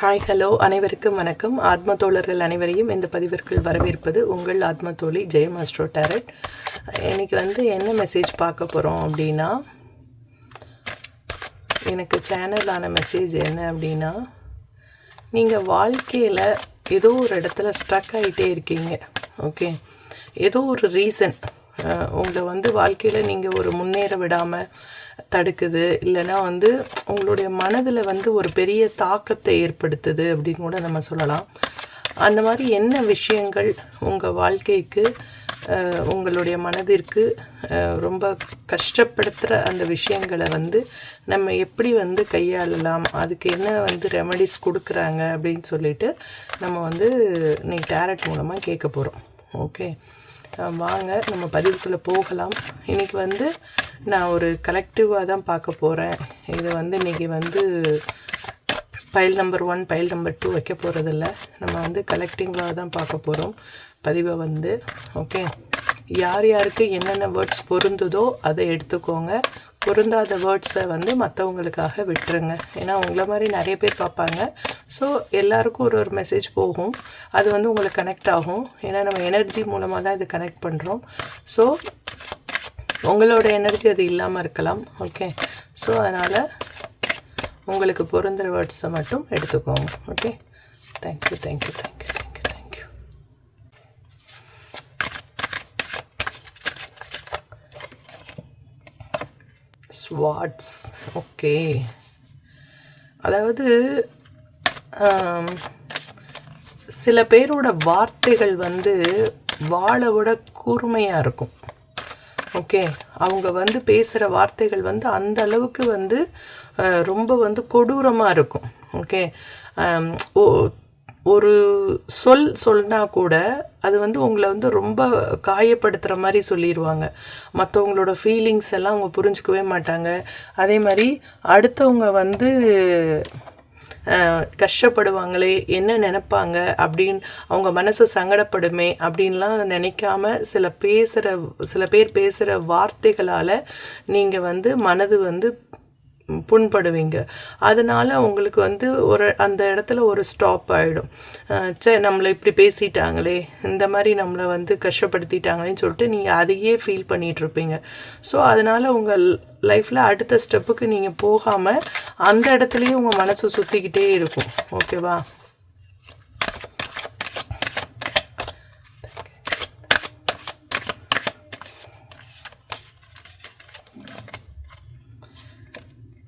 Hi hello அனைவருக்கும் வணக்கம். ஆத்ம தோழர்கள் அனைவரையும் இந்த பதிவிற்குள் வரவேற்பது உங்கள் ஆத்ம தோழி ஜெயம் அஸ்ட்ரோ டேரட். இன்னைக்கு வந்து என்ன மெசேஜ் பார்க்க போகிறோம் அப்படின்னா எனக்கு சேனலான மெசேஜ் என்ன அப்படின்னா நீங்கள் வாழ்க்கையில் ஏதோ ஒரு இடத்துல ஸ்ட்ரக் ஆகிட்டே இருக்கீங்க. ஓகே ஏதோ ஒரு ரீசன் உங்களை வந்து வாழ்க்கையில் நீங்கள் ஒரு முன்னேற விடாமல் தடுக்குது. இல்லைன்னா வந்து உங்களுடைய மனதில் வந்து ஒரு பெரிய தாக்கத்தை ஏற்படுத்துது அப்படின்னு கூட நம்ம சொல்லலாம். அந்த மாதிரி என்ன விஷயங்கள் உங்கள் வாழ்க்கைக்கு உங்களுடைய மனதிற்கு ரொம்ப கஷ்டப்படுத்துகிற அந்த விஷயங்களை வந்து நம்ம எப்படி வந்து கையாளலாம்? அதுக்கு என்ன வந்து ரெமடிஸ் கொடுக்குறாங்க அப்படின்னு சொல்லிட்டு நம்ம வந்து நீ டேரட் மூலமாக கேட்க போகிறோம் ஓகே வாங்க நம்ம பதிவுக்குள்ளே போகலாம். இன்றைக்கி வந்து நான் ஒரு கலெக்டிவாக தான் பார்க்க போகிறேன் இது வந்து இன்றைக்கி வந்து file number one file number two வைக்க போகிறதில்ல நம்ம வந்து கலெக்டிங்காக தான் பார்க்க போகிறோம் பதிவை வந்து ஓகே யார் யாருக்கு என்னென்ன வேர்ட்ஸ் பொருந்துதோ அதை எடுத்துக்கோங்க. பொருந்தாத வேர்ட்ஸை வந்து மற்றவங்களுக்காக விட்டுருங்க. ஏன்னா உங்களை மாதிரி நிறைய பேர் பார்ப்பாங்க. ஸோ எல்லாருக்கும் ஒரு ஒரு மெசேஜ் போகும். அது வந்து உங்களுக்கு கனெக்ட் ஆகும். ஏன்னா நம்ம எனர்ஜி மூலமாக தான் இது கனெக்ட் பண்ணுறோம் ஸோ உங்களோட எனர்ஜி அது இல்லாமல் இருக்கலாம். ஓகே ஸோ அதனால் உங்களுக்கு பொருந்துகிற வேர்ட்ஸை மட்டும் எடுத்துக்கோங்க. Okay thank you thank you thank you what's okay அதாவது சில பேரோட வார்த்தைகள் வந்து வாளை விட கூர்மையாக இருக்கும். ஓகே அவங்க வந்து பேசுகிற வார்த்தைகள் வந்து அந்த அளவுக்கு வந்து ரொம்ப வந்து கொடூரமாக இருக்கும். ஓகே ஓ- ஒரு சொல் சொன்னா கூட அது வந்து உங்களை வந்து ரொம்ப காயப்படுத்துகிற மாதிரி சொல்லிடுவாங்க மற்றவங்களோட ஃபீலிங்ஸ் எல்லாம் அவங்க புரிஞ்சுக்கவே மாட்டாங்க. அதே மாதிரி அடுத்தவங்க வந்து கஷ்டப்படுவாங்களே என்ன நினைப்பாங்க அப்படின்னு அவங்க மனசு சங்கடப்படுமே அப்படின்லாம் நினைக்காம சில பேசுகிற சில பேர் பேசுகிற வார்த்தைகளால் நீங்கள் வந்து மனது வந்து புண்படுவீங்க. அதனால உங்களுக்கு வந்து ஒரு அந்த இடத்துல ஒரு ஸ்டாப் ஆகிடும் சே நம்மளை இப்படி பேசிட்டாங்களே இந்த மாதிரி நம்மளை வந்து கஷ்டப்படுத்திட்டாங்களேன்னு சொல்லிட்டு நீங்கள் அதையே ஃபீல் பண்ணிகிட்ருப்பீங்க ஸோ அதனால் உங்கள் லைஃப்பில் அடுத்த ஸ்டெப்புக்கு நீங்கள் போகாமல் அந்த இடத்துலையும் உங்கள் மனசு சுற்றிக்கிட்டே இருக்கும். ஓகேவா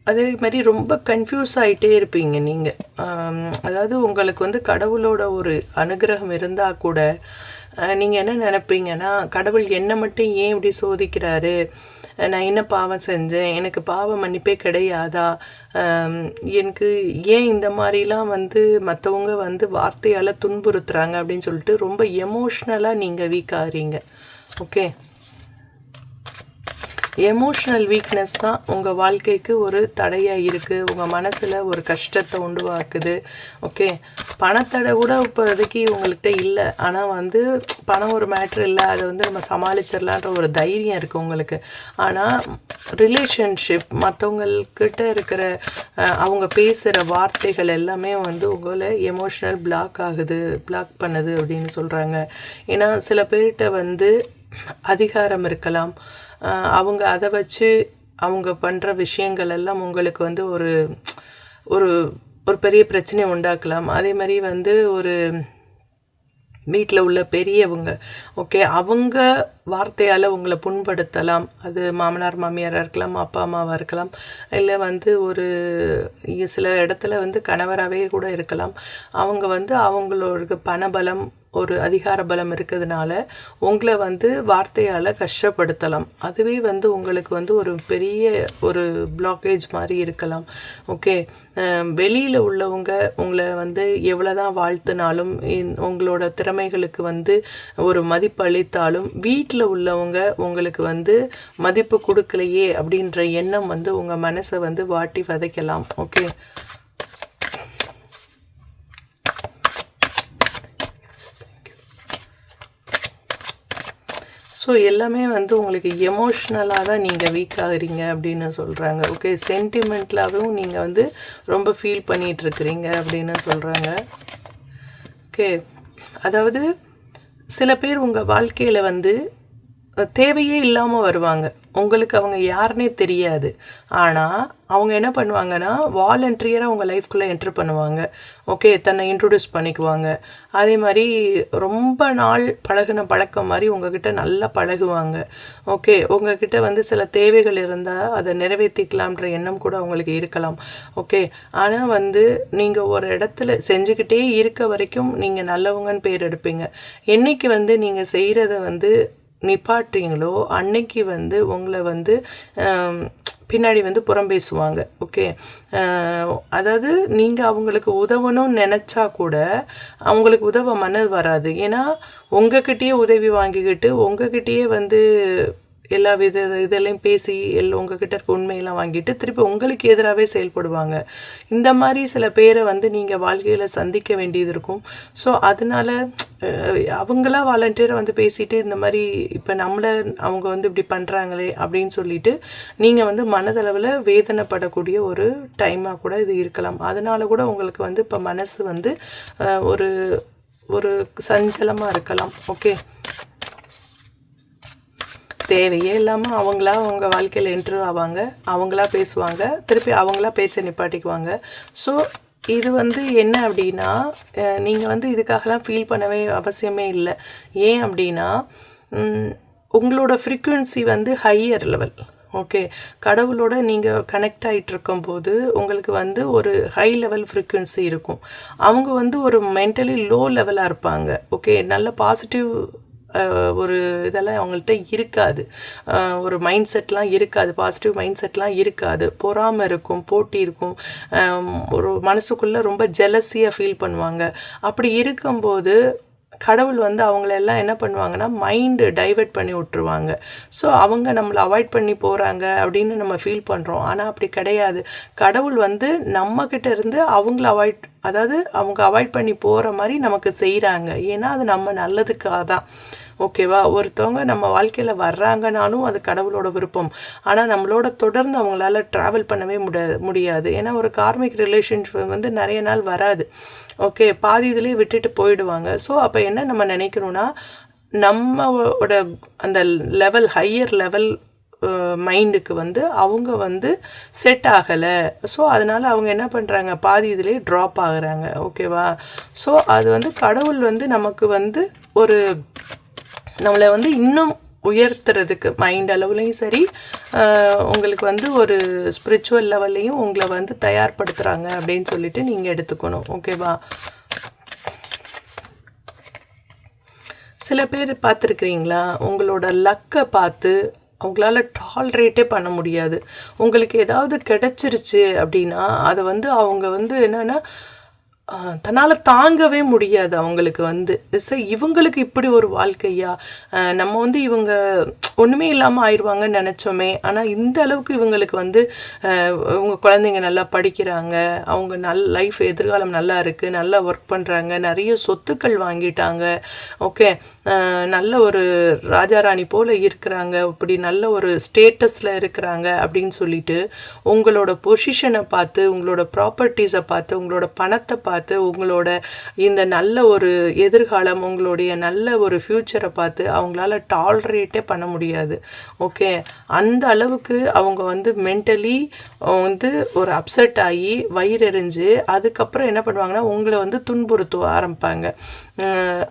அதே மாதிரி ரொம்ப கன்ஃபியூஸ் ஆகிட்டே இருப்பீங்க நீங்கள் அதாவது உங்களுக்கு வந்து கடவுளோட ஒரு அனுகிரகம் இருந்தால் கூட நீங்கள் என்ன நினைப்பீங்கன்னா கடவுள் என்னை மட்டும் ஏன் இப்படி சோதிக்கிறாரு? நான் என்ன பாவம் செஞ்சேன்? எனக்கு பாவ மன்னிப்பே கிடையாதா? எனக்கு ஏன் இந்த மாதிரிலாம் வந்து மற்றவங்க வந்து வார்த்தையால் துன்புறுத்துறாங்க அப்படின்னு சொல்லிட்டு ரொம்ப எமோஷ்னலாக நீங்கள் வீக் ஆகிறீங்க. ஓகே எமோஷ்னல் வீக்னஸ் தான் உங்கள் வாழ்க்கைக்கு ஒரு தடையாக இருக்குது உங்கள் மனசில் ஒரு கஷ்டத்தை உண்டுவாக்குது. ஓகே பணத்தடை கூட இப்போதைக்கு உங்கள்கிட்ட இல்லை. ஆனால் வந்து பணம் ஒரு மேட்ரு இல்லை. அதை வந்து நம்ம சமாளிச்சிடலான்ற ஒரு தைரியம் இருக்குது உங்களுக்கு. ஆனால் ரிலேஷன்ஷிப் மற்றவங்கக்கிட்ட இருக்கிற அவங்க பேசுகிற வார்த்தைகள் எல்லாமே வந்து உங்களை எமோஷ்னல் பிளாக் ஆகுது பிளாக் பண்ணுது அப்படின்னு சொல்கிறாங்க ஏன்னா சில பேர்கிட்ட வந்து அதிகாரம் இருக்கலாம். அவங்க அதை வச்சு அவங்க பண்ணுற விஷயங்கள் எல்லாம் உங்களுக்கு வந்து ஒரு ஒரு ஒரு பெரிய பிரச்சனையை உண்டாக்கலாம். அதே மாதிரி வந்து ஒரு வீட்டில் உள்ள பெரியவங்க ஓகே அவங்க வார்த்தையால் உங்களை புண்படுத்தலாம். அது மாமனார் மாமியாராக இருக்கலாம் அப்பா அம்மாவாக இருக்கலாம் இல்லை வந்து ஒரு சில இடத்துல வந்து கணவராகவே கூட இருக்கலாம். அவங்க வந்து அவங்களோட பணபலம் ஒரு அதிகார பலம் இருக்கிறதுனால உங்களை வந்து வார்த்தையால் கஷ்டப்படுத்தலாம். அதுவே வந்து உங்களுக்கு வந்து ஒரு பெரிய ஒரு பிளாக்கேஜ் மாதிரி இருக்கலாம். ஓகே வெளியில் உள்ளவங்க உங்களை வந்து எவ்வளோதான் வாழ்த்தினாலும் உங்களோட திறமைகளுக்கு வந்து ஒரு மதிப்பு அளித்தாலும் வீட்டில் உள்ளவங்க உங்களுக்கு வந்து மதிப்பு கொடுக்கலையே அப்படின்ற எண்ணம் வந்து உங்கள் மனசை வந்து வாட்டி வதைக்கலாம். ஓகே ஸோ எல்லாமே வந்து உங்களுக்கு எமோஷ்னலாக தான் நீங்கள் வீக் ஆகிறீங்க அப்படின்னு சொல்கிறாங்க ஓகே சென்டிமெண்ட்லாகவும் நீங்கள் வந்து ரொம்ப ஃபீல் பண்ணிகிட்ருக்கிறீங்க அப்படின்னு சொல்கிறாங்க ஓகே அதாவது சில பேர் உங்கள் வாழ்க்கையில் வந்து தேவையே இல்லாமல் வருவாங்க. உங்களுக்கு அவங்க யாருனே தெரியாது. ஆனால் அவங்க என்ன பண்ணுவாங்கன்னா வாலண்டியராக உங்கள் லைஃப்குள்ளே என்ட்ரு பண்ணுவாங்க. ஓகே தன்னை இன்ட்ரடியூஸ் பண்ணிக்குவாங்க. அதே மாதிரி ரொம்ப நாள் பழகின பழக்கம் மாதிரி உங்ககிட்ட நல்லா பழகுவாங்க. ஓகே உங்ககிட்ட வந்து சில தேவைகள் இருந்தால் அதை நிறைவேற்றிக்கலாம்ன்ற எண்ணம் கூட அவங்களுக்கு இருக்கலாம். ஓகே ஆனால் வந்து நீங்கள் ஒரு இடத்துல செஞ்சுக்கிட்டே இருக்க வரைக்கும் நீங்கள் நல்லவங்கன்னு பேர் எடுப்பீங்க. என்னைக்கு வந்து நீங்கள் செய்கிறத வந்து நிப்பாட்டுறீங்களோ அன்னைக்கு வந்து உங்களை வந்து பின்னாடி வந்து புறம் பேசுவாங்க ஓகே அதாவது நீங்கள் அவங்களுக்கு உதவணும்னு நினச்சா கூட அவங்களுக்கு உதவ மனது வராது. ஏன்னா உங்ககிட்டயே உதவி வாங்கிக்கிட்டு உங்ககிட்டயே வந்து எல்லா வித இதெல்லாம் பேசி எல்லாம் உங்ககிட்ட இருக்க உண்மையெல்லாம் வாங்கிட்டு திருப்பி உங்களுக்கு எதிராகவே செயல்படுவாங்க. இந்த மாதிரி சில பேரை வந்து நீங்கள் வாழ்க்கையில் சந்திக்க வேண்டியது இருக்கும். ஸோ அதனால் அவங்களாம் வாலண்டியரை வந்து பேசிட்டு இந்த மாதிரி இப்போ நம்மளை அவங்க வந்து இப்படி பண்ணுறாங்களே அப்படின்னு சொல்லிட்டு நீங்கள் வந்து மனதளவில் வேதனைப்படக்கூடிய ஒரு டைமாக கூட இது இருக்கலாம். அதனால கூட உங்களுக்கு வந்து இப்போ மனசு வந்து ஒரு ஒரு சஞ்சலமாக இருக்கலாம். ஓகே தேவையே இல்லாமல் அவங்களா அவங்க வாழ்க்கையில் என்ட்ரு ஆவாங்க. அவங்களா பேசுவாங்க. திருப்பி அவங்களா பேச்சை நிப்பாட்டிக்குவாங்க. ஸோ இது வந்து என்ன அப்படின்னா நீங்கள் வந்து இதுக்காகலாம் ஃபீல் பண்ணவே அவசியமே இல்லை. ஏன் அப்படின்னா உங்களோட ஃப்ரீக்குவென்சி வந்து ஹையர் லெவல் ஓகே கடவுளோட நீங்கள் கனெக்ட் ஆகிட்டு இருக்கும்போது உங்களுக்கு வந்து ஒரு ஹை லெவல் ஃப்ரீக்குவென்சி இருக்கும். அவங்க வந்து ஒரு மென்டலி லோ லெவலாக இருப்பாங்க. ஓகே நல்ல பாசிட்டிவ் ஒரு இதெல்லாம் அவங்கள்ட்ட இருக்காது. ஒரு மைண்ட் செட்லாம் இருக்காது. பாசிட்டிவ் மைண்ட் செட்லாம் இருக்காது. பொறாமல் இருக்கும் போட்டி இருக்கும். ஒரு மனசுக்குள்ளே ரொம்ப ஜெலஸியாக ஃபீல் பண்ணுவாங்க. அப்படி இருக்கும்போது கடவுள் வந்து அவங்களெல்லாம் என்ன பண்ணுவாங்கன்னா மைண்டு டைவெர்ட் பண்ணி விட்டுருவாங்க. ஸோ அவங்க நம்மளை அவாய்ட் பண்ணி போகிறாங்க அப்படின்னு நம்ம ஃபீல் பண்ணுறோம் ஆனால் அப்படி கிடையாது. கடவுள் வந்து நம்மக்கிட்ட இருந்து அவங்கள அவாய்ட் அதாவது அவங்க அவாய்ட் பண்ணி போகிற மாதிரி நமக்கு செய்கிறாங்க ஏன்னா அது நம்ம நல்லதுக்காக தான் ஓகேவா ஒருத்தவங்க நம்ம வாழ்க்கையில் வர்றாங்கனாலும் அது கடவுளோட விருப்பம். ஆனால் நம்மளோட தொடர்ந்து அவங்களால ட்ராவல் பண்ணவே முடியாது முடியாது. ஏன்னா ஒரு கார்மிக் ரிலேஷன்ஷிப் வந்து நிறைய நாள் வராது. ஓகே பாதி இதுலேயே விட்டுட்டு போயிடுவாங்க. ஸோ அப்போ என்ன நம்ம நினைக்கணும்னா நம்மளோட அந்த லெவல் ஹையர் லெவல் மைண்டுக்கு வந்து அவங்க வந்து செட் ஆகலை. ஸோ அதனால் அவங்க என்ன பண்ணுறாங்க பாதி இதுலேயே ட்ராப் ஆகுறாங்க. ஓகேவா ஸோ அது வந்து கடவுள் வந்து நமக்கு வந்து ஒரு நம்மளை வந்து இன்னும் உயர்த்துறதுக்கு மைண்ட் அளவுலையும் சரி உங்களுக்கு வந்து ஒரு ஸ்பிரிச்சுவல் லெவல்லையும் உங்களை வந்து தயார்படுத்துகிறாங்க அப்படின்னு சொல்லிட்டு நீங்கள் எடுத்துக்கணும். ஓகேவா சில பேர் பார்த்துருக்குறீங்களா? உங்களோட லக்கை பார்த்து அவங்களால டால்ரேட்டே பண்ண முடியாது. உங்களுக்கு ஏதாவது கிடச்சிருச்சு அப்படின்னா அதை வந்து அவங்க வந்து என்னென்னா தன்னால் தாங்கவே முடியாது அவங்களுக்கு வந்து. சார் இவங்களுக்கு இப்படி ஒரு வாழ்க்கையா? நம்ம வந்து இவங்க ஒன்றுமே இல்லாமல் ஆயிடுவாங்கன்னு நினச்சோமே. ஆனால் இந்த அளவுக்கு இவங்களுக்கு வந்து இவங்க குழந்தைங்க நல்லா படிக்கிறாங்க. அவங்க நல் லைஃப் எதிர்காலம் நல்லா இருக்குது நல்லா ஒர்க் பண்ணுறாங்க நிறைய சொத்துக்கள் வாங்கிட்டாங்க. ஓகே நல்ல ஒரு ராஜாராணி போல் இருக்கிறாங்க. இப்படி நல்ல ஒரு ஸ்டேட்டஸில் இருக்கிறாங்க அப்படின்னு சொல்லிட்டு உங்களோட பொசிஷனை பார்த்து உங்களோட ப்ராப்பர்ட்டிஸை பார்த்து உங்களோட பணத்தை பார்த்து பார்த்து உங்களோட இந்த நல்ல ஒரு எதிர்காலம் உங்களுடைய நல்ல ஒரு ஃப்யூச்சரை பார்த்து அவங்களால டாலரேட்டே பண்ண முடியாது. ஓகே அந்த அளவுக்கு அவங்க வந்து மென்டலி வந்து ஒரு அப்செட் ஆகி வயிறெறிஞ்சு அதுக்கப்புறம் என்ன பண்ணுவாங்கன்னா உங்களை வந்து துன்புறுத்த ஆரம்பிப்பாங்க.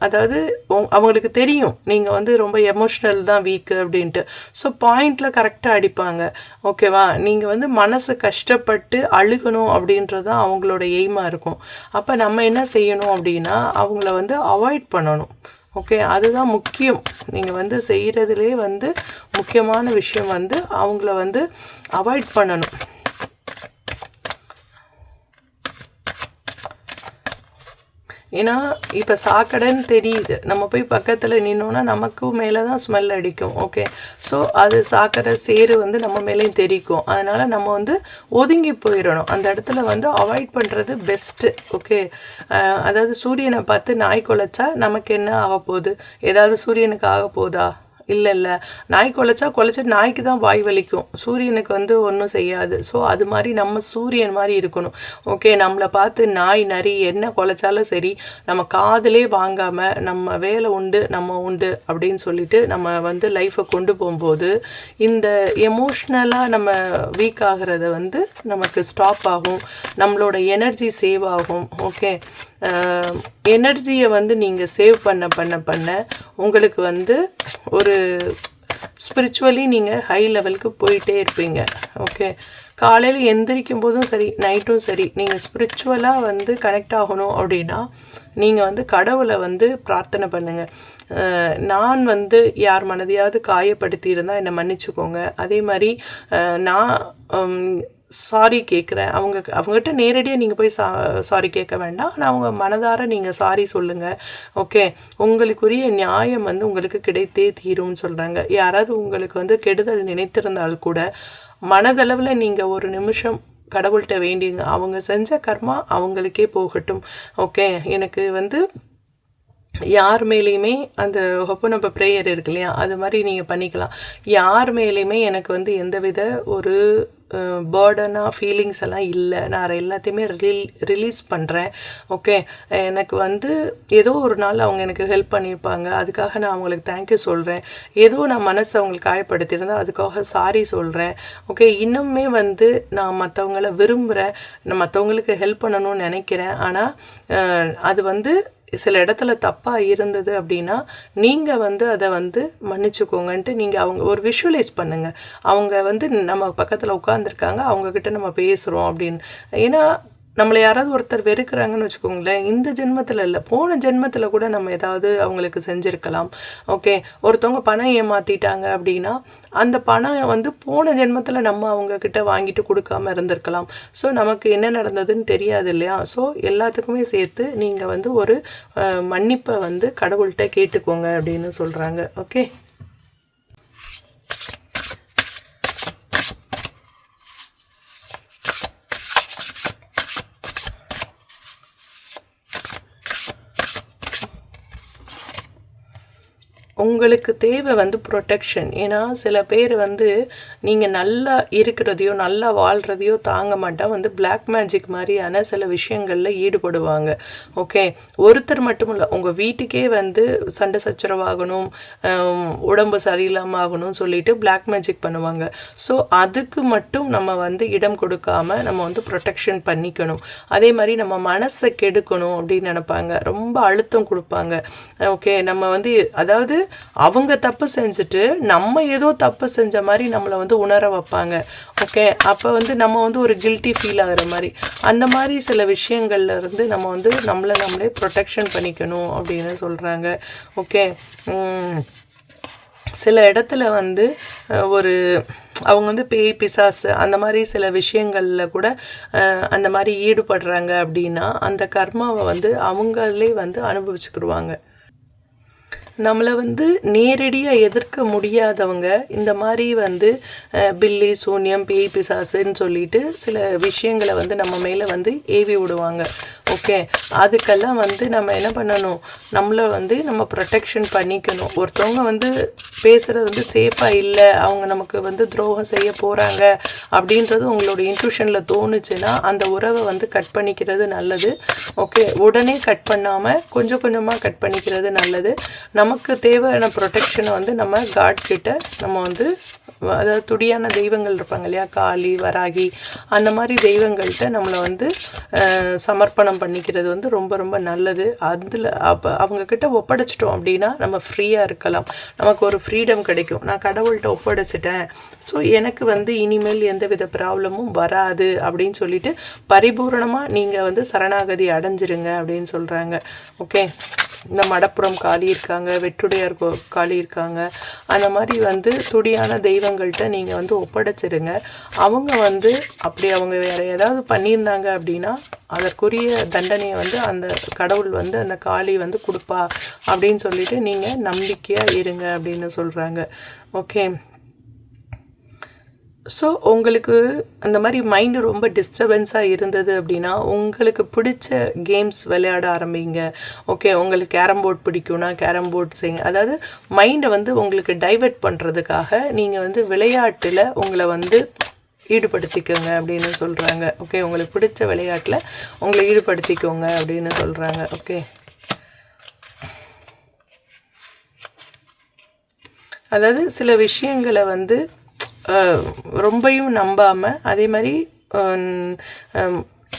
அதாவது அவங்களுக்கு தெரியும். நீங்கள் வந்து ரொம்ப எமோஷ்னல் தான் வீக்கு அப்படின்ட்டு. ஸோ பாயிண்டில் கரெக்டாக அடிப்பாங்க. ஓகேவா நீங்கள் வந்து மனசை கஷ்டப்பட்டு அழுகணும் அப்படின்றது தான் அவங்களோட எய்மாக இருக்கும். அப்போ நம்ம என்ன செய்யணும் அப்படின்னா அவங்கள வந்து அவாய்ட் பண்ணணும். ஓகே அதுதான் முக்கியம். நீங்கள் வந்து செய்கிறதுலே வந்து முக்கியமான விஷயம் வந்து அவங்கள வந்து அவாய்ட் பண்ணணும். ஏன்னா இப்போ சாக்கடைன்னு தெரியுது. நம்ம போய் பக்கத்தில் நின்னோன்னா நமக்கும் மேலே தான் ஸ்மெல் அடிக்கும். ஓகே ஸோ அது சாக்கடை சேரு வந்து நம்ம மேலேயும் தெரிக்கும். அதனால் நம்ம வந்து ஒதுங்கி போயிடணும். அந்த இடத்துல வந்து அவாய்ட் பண்ணுறது பெஸ்ட்டு ஓகே அதாவது சூரியனை பார்த்து நாய் குலைச்சா நமக்கு என்ன ஆக போகுது ஏதாவது சூரியனுக்கு ஆக போதா இல்லை இல்லை நாய் குலைச்சா குலைச்சா நாய்க்கு தான் வாய் வலிக்கும். சூரியனுக்கு வந்து ஒன்றும் செய்யாது. ஸோ அது மாதிரி நம்ம சூரியன் மாதிரி இருக்கணும். ஓகே நம்மளை பார்த்து நாய் நரி என்ன குலைச்சாலும் சரி நம்ம காதலே வாங்காமல் நம்ம வேலை உண்டு நம்ம உண்டு அப்படின்னு சொல்லிட்டு நம்ம வந்து லைஃப்பை கொண்டு போகும்போது இந்த எமோஷ்னலாக நம்ம வீக் ஆகிறத வந்து நமக்கு ஸ்டாப் ஆகும். நம்மளோட எனர்ஜி சேவ் ஆகும். ஓகே எனர்ஜியை வந்து நீங்கள் சேவ் பண்ண பண்ண பண்ண உங்களுக்கு வந்து ஒரு ஸ்பிரிச்சுவலி நீங்கள் ஹை லெவலுக்கு போயிட்டே இருப்பீங்க. ஓகே காலையில் எந்திரிக்கும் போதும் சரி நைட்டும் சரி நீங்கள் ஸ்பிரிச்சுவலாக வந்து கனெக்ட் ஆகணும் அப்படின்னா நீங்கள் வந்து கடவுளை வந்து பிரார்த்தனை பண்ணுங்கள் நான் வந்து யார் மனதையாவது காயப்படுத்தியிருந்தால் என்னை மன்னிச்சுக்கோங்க. அதே மாதிரி நான் சாரி கேட்குறேன் அவங்க அவங்ககிட்ட நேரடியாக நீங்கள் போய் சா சாரி கேட்க வேண்டாம். ஆனால் அவங்க மனதார நீங்கள் சாரி சொல்லுங்கள் ஓகே உங்களுக்குரிய நியாயம் வந்து உங்களுக்கு கிடைத்தே தீரும்னு சொல்கிறாங்க யாராவது உங்களுக்கு வந்து கெடுதல் நினைத்திருந்தால் கூட மனதளவில் நீங்கள் ஒரு நிமிஷம் கடவுள்கிட்ட வேண்டிங்க. அவங்க செஞ்ச கர்மா அவங்களுக்கே போகட்டும். ஓகே எனக்கு வந்து யார் மேலேயுமே அந்த ஒப்பனப்ப ப்ரேயர் இருக்கு இல்லையா? அது மாதிரி நீங்கள் பண்ணிக்கலாம். யார் மேலேயுமே எனக்கு வந்து எந்தவித ஒரு பேர்டனாக ஃபீலிங்ஸ் எல்லாம் இல்லை. நான் எல்லாத்தையுமே ரிலீ ரிலீஸ் பண்ணுறேன் ஓகே எனக்கு வந்து ஏதோ ஒரு நாள் அவங்க எனக்கு ஹெல்ப் பண்ணியிருப்பாங்க. அதுக்காக நான் அவங்களுக்கு தேங்க்யூ சொல்கிறேன் ஏதோ நான் மனசை அவங்களுக்கு காயப்படுத்தியிருந்தேன் அதுக்காக சாரி சொல்கிறேன் ஓகே இன்னுமே வந்து நான் மற்றவங்கள விரும்புகிறேன் நான் மற்றவங்களுக்கு ஹெல்ப் பண்ணணும்னு நினைக்கிறேன். ஆனால் அது வந்து சில இடத்துல தப்பாக இருந்தது அப்படின்னா நீங்கள் வந்து அதை வந்து மன்னிச்சுக்கோங்கன்ட்டு நீங்கள் அவங்க ஒரு விஷுவலைஸ் பண்ணுங்கள் அவங்க வந்து நம்ம பக்கத்தில் உட்காந்துருக்காங்க அவங்கக்கிட்ட நம்ம பேசுகிறோம் அப்படின்னு. ஏன்னா நம்மளை யாராவது ஒருத்தர் வெறுக்கிறாங்கன்னு வச்சுக்கோங்களேன் இந்த ஜென்மத்தில் இல்லை. போன ஜென்மத்தில் கூட நம்ம ஏதாவது அவங்களுக்கு செஞ்சுருக்கலாம். ஓகே ஒருத்தவங்க பணம் ஏமாற்றிட்டாங்க அப்படின்னா அந்த பணம் வந்து போன ஜென்மத்தில் நம்ம அவங்கக்கிட்ட வாங்கிட்டு கொடுக்காம இருந்திருக்கலாம். ஸோ நமக்கு என்ன நடந்ததுன்னு தெரியாது இல்லையா? ஸோ எல்லாத்துக்குமே சேர்த்து நீங்கள் வந்து ஒரு மன்னிப்பை வந்து கடவுள்கிட்ட கேட்டுக்கோங்க அப்படின்னு சொல்கிறாங்க ஓகே? உங்களுக்கு தேவை வந்து ப்ரொடெக்ஷன் ஏன்னா சில பேர் வந்து நீங்கள் நல்லா இருக்கிறதையோ நல்லா வாழ்கிறதையோ தாங்க மாட்டா வந்து பிளாக் மேஜிக் மாதிரியான சில விஷயங்களில் ஈடுபடுவாங்க. ஓகே ஒருத்தர் மட்டும் இல்லை உங்கள் வீட்டுக்கே வந்து சண்டை சச்சரவாகணும் உடம்பு சரியில்லாமல் ஆகணும்னு சொல்லிட்டு பிளாக் மேஜிக் பண்ணுவாங்க. ஸோ அதுக்கு மட்டும் நம்ம வந்து இடம் கொடுக்காம நம்ம வந்து ப்ரொடெக்ஷன் பண்ணிக்கணும். அதே மாதிரி நம்ம மனசை கெடுக்கணும் அப்படின்னு நினைப்பாங்க. ரொம்ப அழுத்தம் கொடுப்பாங்க. ஓகே நம்ம வந்து அதாவது அவங்க தப்பு செஞ்சுட்டு நம்ம ஏதோ தப்பு செஞ்ச மாதிரி நம்மளை வந்து உணர வைப்பாங்க. ஓகே அப்போ வந்து நம்ம வந்து ஒரு கில்ட்டி ஃபீல் ஆகிற மாதிரி. அந்த மாதிரி சில விஷயங்கள்ல இருந்து நம்ம வந்து நம்மளை நம்மளே ப்ரொடெக்ஷன் பண்ணிக்கணும் அப்படின்னு சொல்கிறாங்க ஓகே சில இடத்துல வந்து ஒரு அவங்க வந்து பேய் பிசாசு அந்த மாதிரி சில விஷயங்களில் கூட அந்த மாதிரி ஈடுபடுறாங்க அப்படின்னா அந்த கர்மாவை வந்து அவங்களே வந்து அனுபவிச்சுக்கிடுவாங்க நம்மளை வந்து நேரடியாக எதிர்க்க முடியாதவங்க இந்த மாதிரி வந்து பில்லி சூன்யம் பேய் பிசாசுன்னு சொல்லிட்டு சில விஷயங்களை வந்து நம்ம மேலே வந்து ஏவி விடுவாங்க. ஓகே? அதுக்கெல்லாம் வந்து நம்ம என்ன பண்ணணும்? நம்மளை வந்து நம்ம ப்ரொடெக்ஷன் பண்ணிக்கணும். ஒருத்தவங்க வந்து பேசுகிறது வந்து சேஃபாக இல்லை அவங்க நமக்கு வந்து துரோகம் செய்ய போகிறாங்க அப்படின்றது உங்களோட இன்ட்யூஷனில் தோணுச்சுன்னா அந்த உறவை வந்து கட் பண்ணிக்கிறது நல்லது. ஓகே உடனே கட் பண்ணாமல் கொஞ்சம் கொஞ்சமாக கட் பண்ணிக்கிறது நல்லது. நமக்கு தேவையான ப்ரொடெக்ஷனை வந்து நம்ம காட் கிட்ட நம்ம வந்து அதாவது துடியான தெய்வங்கள் இருப்பாங்க இல்லையா? காளி வராகி அந்த மாதிரி தெய்வங்கள்கிட்ட நம்மளை வந்து சமர்ப்பணம் பண்ணிக்கிறது வந்து ரொம்ப ரொம்ப நல்லது. அதில் அப்போ அவங்கக்கிட்ட ஒப்படைச்சிட்டோம் அப்படின்னா நம்ம ஃப்ரீயாக இருக்கலாம். நமக்கு ஒரு ஃப்ரீடம் கிடைக்கும். நான் கடவுள்கிட்ட ஒப்படைச்சிட்டேன். ஸோ எனக்கு வந்து இனிமேல் எந்தவித ப்ராப்ளமும் வராது அப்படின்னு சொல்லிட்டு பரிபூரணமாக நீங்கள் வந்து சரணாகதி அடைஞ்சிருங்க அப்படின்னு சொல்கிறாங்க ஓகே இந்த மடப்புறம் காளி இருக்காங்க வெற்றுடையார் கோ- காளி இருக்காங்க. அந்த மாதிரி வந்து துடியான தெய்வங்கள்கிட்ட நீங்கள் வந்து ஒப்படைச்சிருங்க. அவங்க வந்து அப்படி அவங்க வேறு ஏதாவது பண்ணியிருந்தாங்க அப்படின்னா அதற்குரிய தண்டனையை வந்து அந்த கடவுள் வந்து அந்த காளி வந்து கொடுப்பா அப்படின்னு சொல்லிட்டு நீங்கள் நம்பிக்கையாக இருங்க அப்படின்னு சொல்கிறாங்க ஓகே ஸோ உங்களுக்கு அந்த மாதிரி மைண்டு ரொம்ப டிஸ்டர்பன்ஸாக இருந்தது அப்படின்னா உங்களுக்கு பிடிச்ச கேம்ஸ் விளையாட ஆரம்பிங்க. ஓகே உங்களுக்கு கேரம் போர்ட் பிடிக்கும்னா கேரம் போர்ட் செய்யுங்க. அதாவது மைண்டை வந்து உங்களுக்கு டைவெர்ட் பண்ணுறதுக்காக நீங்கள் வந்து விளையாட்டில் உங்களை வந்து ஈடுபடுத்திக்கோங்க அப்படின்னு சொல்கிறாங்க ஓகே உங்களுக்கு பிடிச்ச விளையாட்டில் உங்களை ஈடுபடுத்திக்கோங்க அப்படின்னு சொல்கிறாங்க ஓகே அதாவது சில விஷயங்களை வந்து ரொம்பையும் நம்பாமல் அதே மாதிரி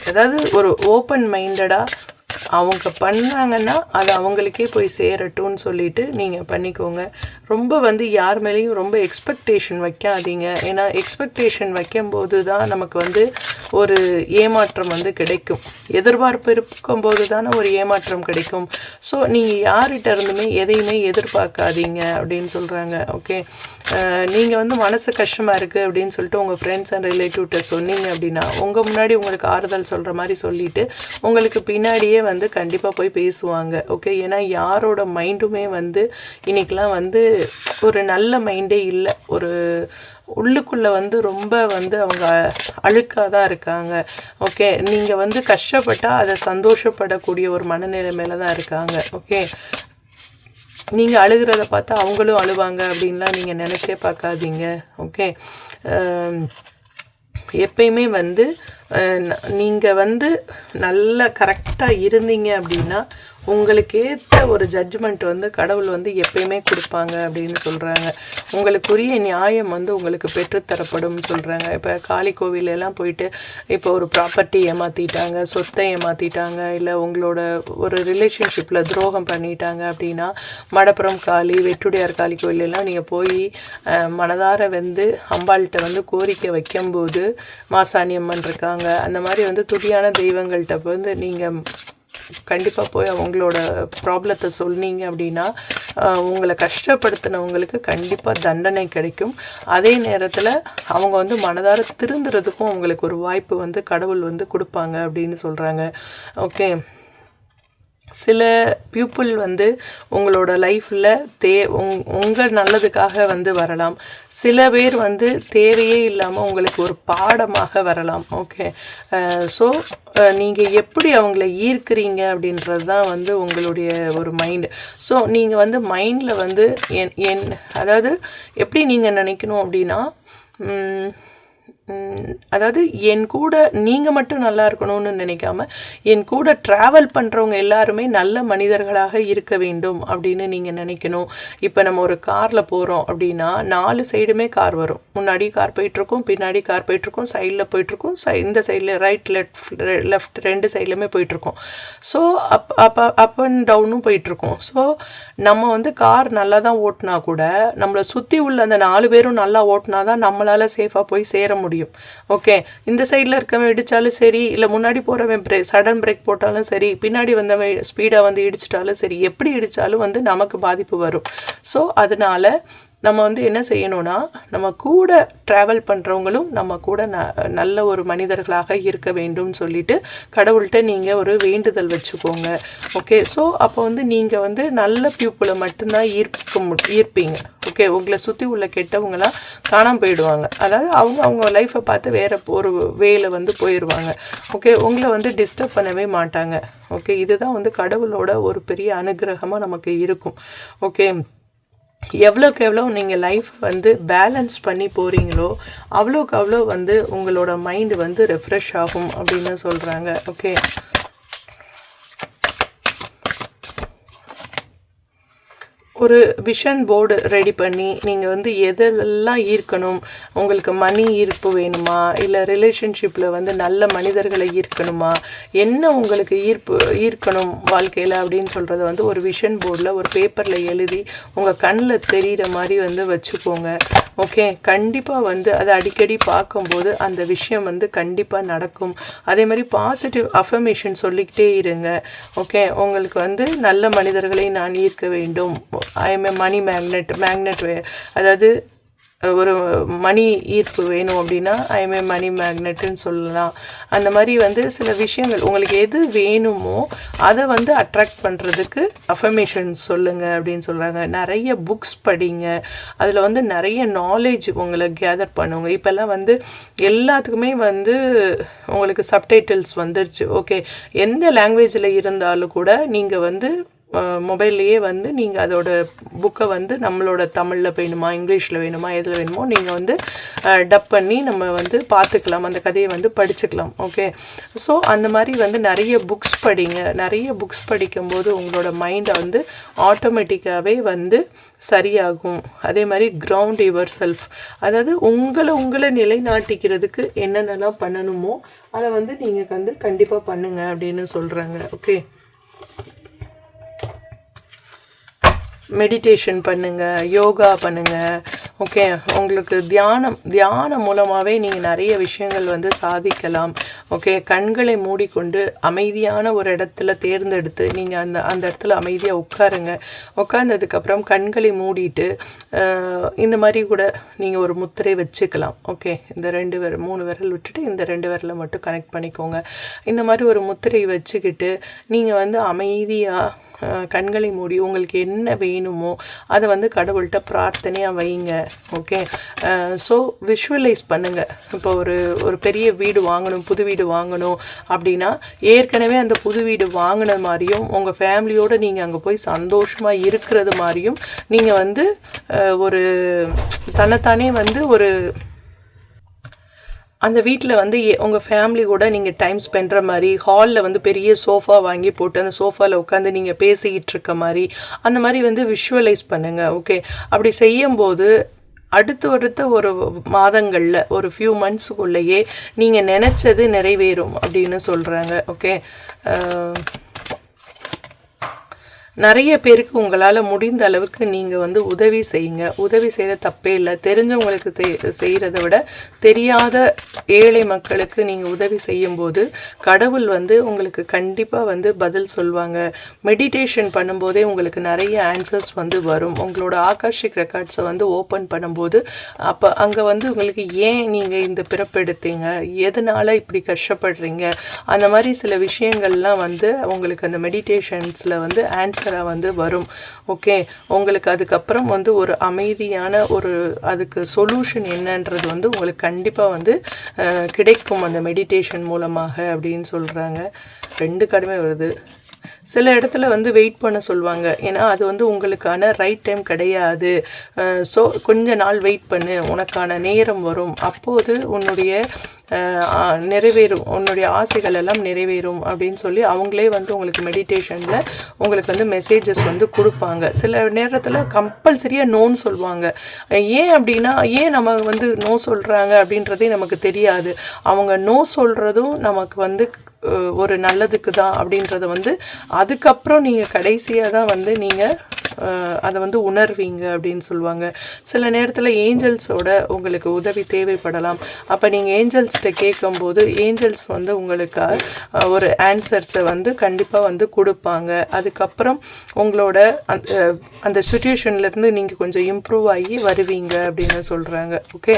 அதாவது ஒரு ஓப்பன் மைண்டடாக அவங்க பண்ணாங்கன்னா அது அவங்களுக்கே போய் சேரட்டும்னு சொல்லிட்டு நீங்கள் பண்ணிக்கோங்க. ரொம்ப வந்து யார் மேலேயும் ரொம்ப எக்ஸ்பெக்டேஷன் வைக்காதீங்க. ஏன்னா எக்ஸ்பெக்டேஷன் வைக்கும்போது தான் நமக்கு வந்து ஒரு ஏமாற்றம் வந்து கிடைக்கும். எதிர்பார்ப்பு இருக்கும்போது தானே ஒரு ஏமாற்றம் கிடைக்கும். ஸோ நீங்கள் யார்கிட்ட இருந்துமே எதையுமே எதிர்பார்க்காதீங்க அப்படின்னு சொல்கிறாங்க ஓகே நீங்கள் வந்து மனசு கஷ்டமாக இருக்குது அப்படின்னு சொல்லிட்டு உங்கள் ஃப்ரெண்ட்ஸ் அண்ட் ரிலேட்டிவ்கிட்ட சொன்னீங்க அப்படின்னா உங்கள் முன்னாடி உங்களுக்கு ஆறுதல் சொல்கிற மாதிரி சொல்லிட்டு உங்களுக்கு பின்னாடியே வந்து கண்டிப்பாக போய் பேசுவாங்க. ஓகே ஏன்னா யாரோட மைண்டுமே வந்து இன்னைக்கெலாம் வந்து ஒரு நல்ல மைண்டே இல்லை. ஒரு உள்ளுக்குள்ளே வந்து ரொம்ப வந்து அவங்க அழுக்காக தான் இருக்காங்க. ஓகே நீங்கள் வந்து கஷ்டப்பட்டால் அதை சந்தோஷப்படக்கூடிய ஒரு மனநிலைமையில தான் இருக்காங்க. ஓகே நீங்கள் அழுகிறத பார்த்தா அவங்களும் அழுவாங்க அப்படின்லாம் நீங்கள் நினச்சே பார்க்காதீங்க. ஓகே um, எப்பயுமே வந்து uh, நீங்கள் வந்து நல்லா கரெக்டாக இருந்தீங்க அப்படின்னா உங்களுக்கு ஏற்ற ஒரு ஜட்ஜ்மெண்ட் வந்து கடவுள் வந்து எப்பயுமே கொடுப்பாங்க அப்படின்னு சொல்கிறாங்க உங்களுக்குரிய நியாயம் வந்து உங்களுக்கு பெற்றுத்தரப்படும் சொல்கிறாங்க இப்போ காளி கோவிலெல்லாம் போயிட்டு இப்போ ஒரு ப்ராப்பர்ட்டி ஏமாற்றிட்டாங்க சொத்தை ஏமாற்றிட்டாங்க இல்லை உங்களோட ஒரு ரிலேஷன்ஷிப்பில் துரோகம் பண்ணிட்டாங்க அப்படின்னா மடப்புறம் காளி வெட்டுடையார் காளி கோவிலெல்லாம் நீங்கள் போய் மனதார வந்து அம்பாள்கிட்ட வந்து கோரிக்கை வைக்கும்போது மாசாணி அம்மன் இருக்காங்க. அந்த மாதிரி வந்து துடியான தெய்வங்கள்கிட்ட வந்து நீங்கள் கண்டிப்பாக போய் அவங்களோட ப்ராப்ளத்தை சொன்னீங்க அப்படின்னா உங்களை கஷ்டப்படுத்தினவங்களுக்கு கண்டிப்பாக தண்டனை கிடைக்கும். அதே நேரத்தில் அவங்க வந்து மனதார திருந்துறதுக்கும் அவங்களுக்கு ஒரு வாய்ப்பு வந்து கடவுள் வந்து கொடுப்பாங்க அப்படின்னு சொல்கிறாங்க ஓகே சில பீப்புள் வந்து உங்களோட லைஃப்பில் தே உங் உங்கள் நல்லதுக்காக வந்து வரலாம். சில பேர் வந்து தேவையே இல்லாமல் உங்களுக்கு ஒரு பாடமாக வரலாம். ஓகே ஸோ நீங்கள் எப்படி அவங்கள ஈர்க்கிறீங்க அப்படின்றது தான் வந்து உங்களுடைய ஒரு மைண்டு ஸோ நீங்கள் வந்து மைண்டில் வந்து என் என் அதாவது எப்படி நீங்கள் நினைக்கணும் அப்படின்னா அதாவது என் கூட நீங்கள் மட்டும் நல்லா இருக்கணும்னு நினைக்காம என் கூட ட்ராவல் பண்ணுறவங்க எல்லாருமே நல்ல மனிதர்களாக இருக்க வேண்டும் அப்படின்னு நீங்கள் நினைக்கணும். இப்போ நம்ம ஒரு காரில் போகிறோம் அப்படின்னா நாலு சைடுமே கார் வரும். முன்னாடி கார் போயிட்டுருக்கும் பின்னாடி கார் போயிட்டுருக்கும் சைடில் போயிட்டுருக்கும் சை இந்த சைடில் ரைட் லெஃப்ட் லெஃப்ட் ரெண்டு சைட்லையுமே போயிட்டுருக்கும். So up up up and டவுனும் போயிட்டுருக்கோம். ஸோ நம்ம வந்து கார் நல்லா தான் ஓட்டினா கூட நம்மளை சுற்றி உள்ள அந்த நாலு பேரும் நல்லா ஓட்டினா தான் நம்மளால் சேஃபாக போய் சேர முடியும். ஓகே இந்த சைடில் இருக்கவன் இடித்தாலும் சரி இல்லை முன்னாடி போகிறவன் பிரேக் சடன் பிரேக் போட்டாலும் சரி பின்னாடி வந்தவன் ஸ்பீடாக வந்து இடிச்சிட்டாலும் சரி எப்படி இடித்தாலும் வந்து நமக்கு பாதிப்பு வரும். ஸோ அதனால நம்ம வந்து என்ன செய்யணும்னா நம்ம கூட ட்ராவல் பண்ணுறவங்களும் நம்ம கூட ந நல்ல ஒரு மனிதர்களாக இருக்க வேண்டும்னு சொல்லிட்டு கடவுள்கிட்ட நீங்கள் ஒரு வேண்டுதல் வச்சுக்கோங்க. ஓகே ஸோ அப்போ வந்து நீங்கள் வந்து நல்ல பியூப்புளை மட்டும்தான் ஈர்க்க மு ஈர்ப்பீங்க. ஓகே உங்களை சுற்றி உள்ள கெட்டவங்களாம் காணாமல் போயிடுவாங்க. அதாவது அவங்க அவங்க லைஃப்பை பார்த்து வேறு ஒரு வேல வந்து போயிடுவாங்க ஓகே உங்களை வந்து டிஸ்டர்ப் பண்ணவே மாட்டாங்க. ஓகே இதுதான் வந்து கடவுளோட ஒரு பெரிய அனுகிரகமாக நமக்கு இருக்கும். ஓகே எவ்வளோக்கு எவ்வளோ நீங்கள் லைஃப் வந்து பேலன்ஸ் பண்ணி போகிறீங்களோ அவ்வளோக்கு அவ்வளோ வந்து உங்களோட மைண்டு வந்து ரெஃப்ரெஷ் ஆகும் அப்படின்னு சொல்கிறாங்க ஓகே ஒரு விஷன் போர்டு ரெடி பண்ணி நீங்கள் வந்து எதெல்லாம் ஈர்க்கணும்? உங்களுக்கு மணி ஈர்ப்பு வேணுமா? இல்லை ரிலேஷன்ஷிப்பில் வந்து நல்ல மனிதர்களை ஈர்க்கணுமா? என்ன உங்களுக்கு ஈர்ப்பு ஈர்க்கணும் வாழ்க்கையில் அப்படின்னு சொல்கிறத வந்து ஒரு விஷன் போர்டில் ஒரு பேப்பரில் எழுதி உங்கள் கண்ணில் தெரிகிற மாதிரி வந்து வச்சுக்கோங்க. ஓகே கண்டிப்பாக வந்து அதை அடிக்கடி பார்க்கும்போது அந்த விஷயம் வந்து கண்டிப்பாக நடக்கும். அதே மாதிரி பாசிட்டிவ் அஃபர்மேஷன் சொல்லிக்கிட்டே இருங்க. ஓகே உங்களுக்கு வந்து நல்ல மனிதர்களை நான் ஈர்க்க வேண்டும். I'm money magnet magnet way அதாவது ஒரு மணி ஈர்ப்பு வேணும் அப்படின்னா ஐஎம்ஏ மணி மேக்னெட்டுன்னு சொல்லலாம். அந்த மாதிரி வந்து சில விஷயங்கள் உங்களுக்கு எது வேணுமோ அதை வந்து அட்ராக்ட் பண்ணுறதுக்கு அஃபர்மேஷன் சொல்லுங்கள் அப்படின்னு சொல்கிறாங்க நிறைய புக்ஸ் படிங்க. அதில் வந்து நிறைய நாலேஜ் உங்களை கேதர் பண்ணுங்க. இப்போல்லாம் வந்து எல்லாத்துக்குமே வந்து உங்களுக்கு சப்டைட்டில்ஸ் வந்துருச்சு. ஓகே எந்த லாங்குவேஜில் இருந்தாலும் கூட நீங்கள் வந்து மொபைல்லையே வந்து நீங்கள் அதோட புக்கை வந்து நம்மளோட தமிழில் வேணுமா இங்கிலீஷில் வேணுமா எதில் வேணுமோ நீங்கள் வந்து டப் பண்ணி நம்ம வந்து பார்த்துக்கலாம் அந்த கதையை வந்து படிச்சுக்கலாம் ஓகே? ஸோ அந்த மாதிரி வந்து நிறைய புக்ஸ் படிங்க. நிறைய புக்ஸ் படிக்கும்போது உங்களோட மைண்டை வந்து ஆட்டோமேட்டிக்காகவே வந்து சரியாகும். அதே மாதிரி கிரவுண்ட் யுவர் செல்ஃப் அதாவது உங்களை உங்களை நிலைநாட்டிக்கிறதுக்கு என்னென்னலாம் பண்ணணுமோ அதை வந்து நீங்கள் வந்து கண்டிப்பாக பண்ணுங்கள் அப்படின்னு சொல்கிறாங்க ஓகே? மெடிடேஷன் பண்ணுங்கள் யோகா பண்ணுங்கள் ஓகே உங்களுக்கு தியானம் தியானம் மூலமாகவே நீங்கள் நிறைய விஷயங்கள் வந்து சாதிக்கலாம். ஓகே கண்களை மூடிக்கொண்டு அமைதியான ஒரு இடத்துல தேர்ந்தெடுத்து நீங்கள் அந்த அந்த இடத்துல அமைதியாக உட்காருங்க. உட்காந்ததுக்கப்புறம் கண்களை மூடிட்டு இந்த மாதிரி கூட நீங்கள் ஒரு முத்திரை வச்சுக்கலாம். ஓகே இந்த ரெண்டு விரல் மூணு விரல் விட்டுட்டு இந்த ரெண்டு விரலை மட்டும் கனெக்ட் பண்ணிக்கோங்க. இந்த மாதிரி ஒரு முத்திரை வச்சுக்கிட்டு நீங்கள் வந்து அமைதியாக கண்களை மூடி உங்களுக்கு என்ன வேணுமோ அதை வந்து கடவுள்கிட்ட பிரார்த்தனையாக வைங்க ஓகே ஸோ விஷுவலைஸ் பண்ணுங்கள் இப்போ ஒரு ஒரு பெரிய வீடு வாங்கணும் புது வீடு வாங்கணும் அப்படின்னா ஏற்கனவே அந்த புது வீடு வாங்கின மாதிரியும் உங்கள் ஃபேமிலியோடு நீங்கள் அங்கே போய் சந்தோஷமாக இருக்கிறது மாதிரியும் நீங்கள் வந்து ஒரு தன்னைத்தானே வந்து ஒரு அந்த வீட்டில் வந்து உங்கள் ஃபேமிலி கூட நீங்கள் டைம் ஸ்பெண்ட்ற மாதிரி ஹாலில் வந்து பெரிய சோஃபா வாங்கி போட்டு அந்த சோஃபாவில் உட்காந்து நீங்கள் பேசிக்கிட்டு இருக்க மாதிரி அந்த மாதிரி வந்து விஷுவலைஸ் பண்ணுங்கள் ஓகே அப்படி செய்யும்போது அடுத்து அடுத்த ஒரு மாதங்களில் ஒரு ஃபியூ மந்த்ஸுக்குள்ளேயே நீங்கள் நினச்சது நிறைவேறும் அப்படின்னு சொல்கிறாங்க ஓகே நிறைய பேருக்கு உங்களால் முடிந்த அளவுக்கு நீங்கள் வந்து உதவி செய்யுங்க. உதவி செய்கிற தப்பே இல்லை. தெரிஞ்சவங்களுக்கு தெ செய்கிறத விட தெரியாத ஏழை மக்களுக்கு நீங்கள் உதவி செய்யும்போது கடவுள் வந்து உங்களுக்கு கண்டிப்பாக வந்து பதில் சொல்லுவாங்க மெடிடேஷன் பண்ணும்போதே உங்களுக்கு நிறைய ஆன்சர்ஸ் வந்து வரும். உங்களோட ஆகாஷிக் ரெக்கார்ட்ஸை வந்து ஓப்பன் பண்ணும்போது அப்போ அங்கே வந்து உங்களுக்கு ஏன் நீங்கள் இந்த பிறப்பெடுத்தீங்க? எதனால் இப்படி கஷ்டப்படுறீங்க? அந்த மாதிரி சில விஷயங்கள்லாம் வந்து உங்களுக்கு அந்த மெடிடேஷன்ஸில் வந்து ஆன்சர் பிரச்சனை வந்து வரும். ஓகே உங்களுக்கு அதுக்கப்புறம் வந்து ஒரு அமைதியான ஒரு அதுக்கு சொல்யூஷன் என்னன்றது வந்து உங்களுக்கு கண்டிப்பாக வந்து கிடைக்கும் அந்த மெடிடேஷன் மூலமாக அப்படின்னு சொல்கிறாங்க ரெண்டு கடுமை வருது. சில இடத்துல வந்து வெயிட் பண்ண சொல்லுவாங்க. ஏன்னா அது வந்து உங்களுக்கான ரைட் டைம் கிடையாது. ஸோ கொஞ்ச நாள் வெயிட் பண்ணு. உனக்கான நேரம் வரும். அப்போது உன்னுடைய நிறைவேறும். உன்னுடைய ஆசைகள் எல்லாம் நிறைவேறும் அப்படின்னு சொல்லி அவங்களே வந்து உங்களுக்கு மெடிடேஷனில் உங்களுக்கு வந்து மெசேஜஸ் வந்து கொடுப்பாங்க. சில நேரத்தில் கம்பல்சரியாக நோன்னு சொல்லுவாங்க. ஏன் அப்படின்னா ஏன் நம்ம வந்து நோ சொல்கிறாங்க அப்படின்றதே நமக்கு தெரியாது. அவங்க நோ சொல்கிறதும் நமக்கு வந்து ஒரு நல்லதுக்கு தான் அப்படின்றத வந்து அதுக்கப்புறம் நீங்கள் கடைசியாக தான் வந்து நீங்கள் அதை வந்து உணர்வீங்க அப்படின்னு சொல்லுவாங்க. சில நேரத்தில் ஏஞ்சல்ஸோட உங்களுக்கு உதவி தேவைப்படலாம். அப்போ நீங்கள் ஏஞ்சல்ஸ்கிட்ட கேட்கும்போது ஏஞ்சல்ஸ் வந்து உங்களுக்கு ஒரு ஆன்சர்ஸை வந்து கண்டிப்பாக வந்து கொடுப்பாங்க. அதுக்கப்புறம் உங்களோட அந்த அந்த சுச்சுவேஷன்லேருந்து நீங்கள் கொஞ்சம் இம்ப்ரூவ் ஆகி வருவீங்க அப்படின்னு சொல்கிறாங்க ஓகே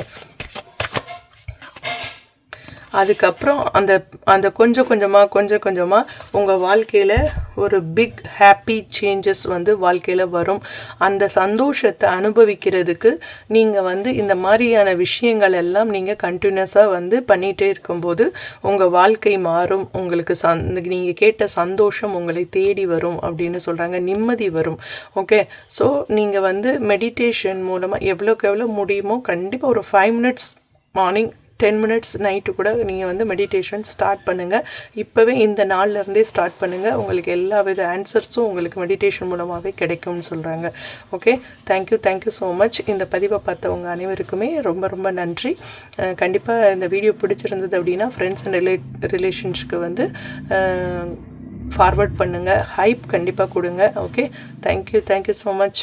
அதுக்கப்புறம் அந்த அந்த கொஞ்சம் கொஞ்சமாக கொஞ்சம் கொஞ்சமாக உங்கள் வாழ்க்கையில் ஒரு பிக் ஹாப்பி சேஞ்சஸ் வந்து வாழ்க்கையில் வரும். அந்த சந்தோஷத்தை அனுபவிக்கிறதுக்கு நீங்கள் வந்து இந்த மாதிரியான விஷயங்கள் எல்லாம் நீங்கள் கண்டினியூஸாக வந்து பண்ணிகிட்டே இருக்கும்போது உங்கள் வாழ்க்கை மாறும். உங்களுக்கு சந் நீங்கள் கேட்ட சந்தோஷம் உங்களை தேடி வரும் அப்படின்னு சொல்கிறாங்க நிம்மதி வரும். ஓகே ஸோ நீங்கள் வந்து மெடிடேஷன் மூலமாக எவ்வளோக்கு எவ்வளோ முடியுமோ கண்டிப்பாக ஒரு five minutes morning ten minutes night கூட நீங்கள் வந்து மெடிடேஷன் ஸ்டார்ட் பண்ணுங்கள் இப்போவே இந்த நாள்லேருந்தே ஸ்டார்ட் பண்ணுங்கள் உங்களுக்கு எல்லா வித ஆன்சர்ஸும் உங்களுக்கு மெடிடேஷன் மூலமாகவே கிடைக்கும்னு சொல்கிறாங்க okay thank you thank you so much இந்த பதிவை பார்த்தவங்க அனைவருக்குமே ரொம்ப ரொம்ப நன்றி. கண்டிப்பாக இந்த வீடியோ பிடிச்சிருந்தது அப்படின்னா ஃப்ரெண்ட்ஸ் அண்ட் ரிலே ரிலேஷன்ஸ்க்கு வந்து ஃபார்வர்ட் பண்ணுங்கள் ஹைப் கண்டிப்பாக கொடுங்க. Okay thank you thank you so much